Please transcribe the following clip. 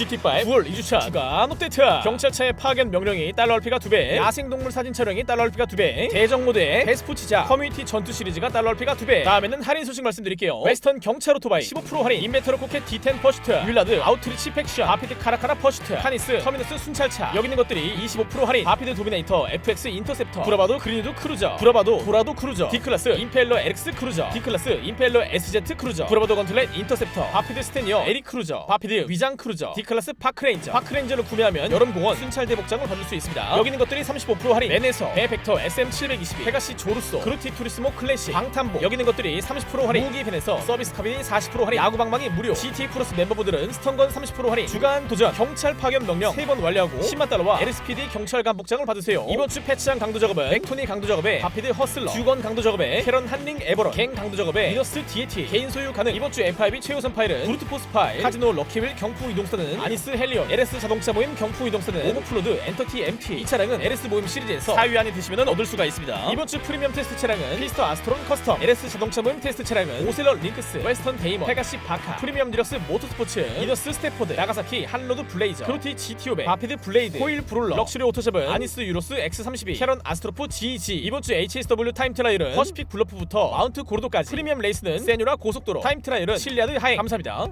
GT5 9월 2주차. 주간 업데이트. 경찰차의 파견 명령이 달러 RP가 2배. 야생동물 사진 촬영이 달러 RP가 2배. 대적 모드의 데스포치자 커뮤니티 전투 시리즈가 달러 RP가 2배. 다음에는 할인 소식 말씀드릴게요. 웨스턴 경찰 오토바이 15% 할인. 인벤터로 코켓 D10 퍼슈트. 윌라드 아우트리치 팩션. 바피드 카라카라 퍼슈트. 카니스 터미너스 순찰차. 여기 있는 것들이 25% 할인. 바피드 도미네이터 FX 인터셉터. 브라바도 그리누드 크루저. 브라바도 도라도 크루저. D클래스 임펠러 LX 크루저. D클래스 임펠러 SZ 크루저. 브라바도 건틀렛 인터셉터. 바피드 스테니어 에리 크루저. 바피드 위장 크루저. D클래스 파크레인저. 파크레인저를 구매하면 여름공원 순찰대 복장을 받을 수 있습니다. 여기 있는 것들이 35% 할인. 맨에서 배벡터 SM722 페가시 조루소 그루티 투리스모 클래식 방탄복. 여기 있는 것들이 30% 할인. 무기 펜에서 서비스 카빈이 40% 할인. 야구 방망이 무료. GT 플러스 멤버분들은 스턴건 30% 할인. 주간 도전. 경찰 파견 명령. 3번 완료하고 10만 달러와 LSPD 경찰관 복장을 받으세요. 이번 주 패치한 강도 작업은 백토니 강도 작업에 바피드 허슬러 주건 강도 작업에 캐런 한링 에버런 갱 강도 작업에 미너스 디에티 개인 소유 가능. 이번 주 FIB 최우선 파일은 브루트포스 파일 카지노 럭키윌 경풍 이동선은 아니스 헬리온 LS 자동차 모임 경풍 이동선은 오버플로드 엔터티 MT 이 차량은 LS 모임 시리즈에서 4위 안에 드시면 얻을 수가 있습니다. 이번 주 프리미엄 테스트 차량은 피스터 아스트론 커스텀 LS 자동차 모임 테스트 차량은 오셀러 링크스 웨스턴 데이먼 페가시 바카 프리미엄 디럭스 모터스포츠 이너스 스태포드 나가사키 한로드 블레이저 그로티 GT500 바피드 블레이드 코일 브롤러 럭셔리 오토샵은 아니스 유로스 X32 캐런 아스트로프 GG 이번 주 HSW 타임 트라이얼은 퍼시픽 블러프부터 마운트 고르도까지. 프리미엄 레이스는 세뉴라 고속도로 타임 트라이얼은 실리아드 하행. 감사합니다